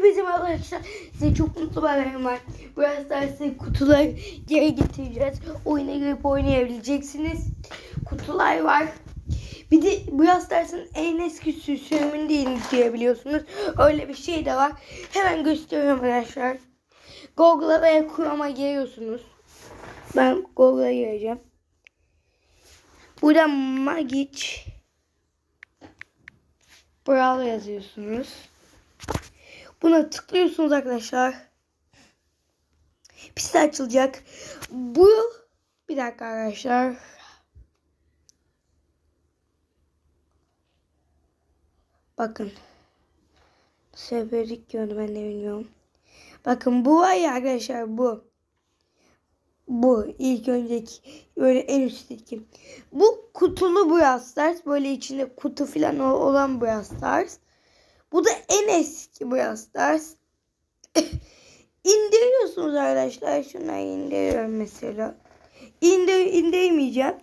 Hepinize arkadaşlar. Size çok mutlu haberim var. Biraz daha size kutuları geri getireceğiz. Oyuna girip oynayabileceksiniz. Kutular var. Bir de yaz dersinin en eski sürümünü de indirebiliyorsunuz. Öyle bir şey de var. Hemen gösteriyorum arkadaşlar. Google'a veya Chrome'a giriyorsunuz. Ben Google'a gireceğim. Burada Magic Brawl yazıyorsunuz. Buna tıklıyorsunuz arkadaşlar. Piste açılacak. Bu bir dakika arkadaşlar. Bakın. Seferlik gördü ben de bilmiyorum. Bakın bu var ya arkadaşlar bu. Bu ilk önceki böyle en üstteki. Bu kutulu Brawl Stars. Böyle içinde kutu falan olan Brawl Stars. Bu da en eski Brawl Stars. İndiriyorsunuz arkadaşlar. Şunları indiriyorum mesela. İndir, indirmeyeceğim.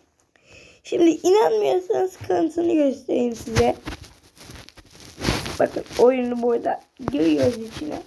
Şimdi inanmıyorsanız kanıtını göstereyim size. Bakın oyunu burada giriyoruz içine.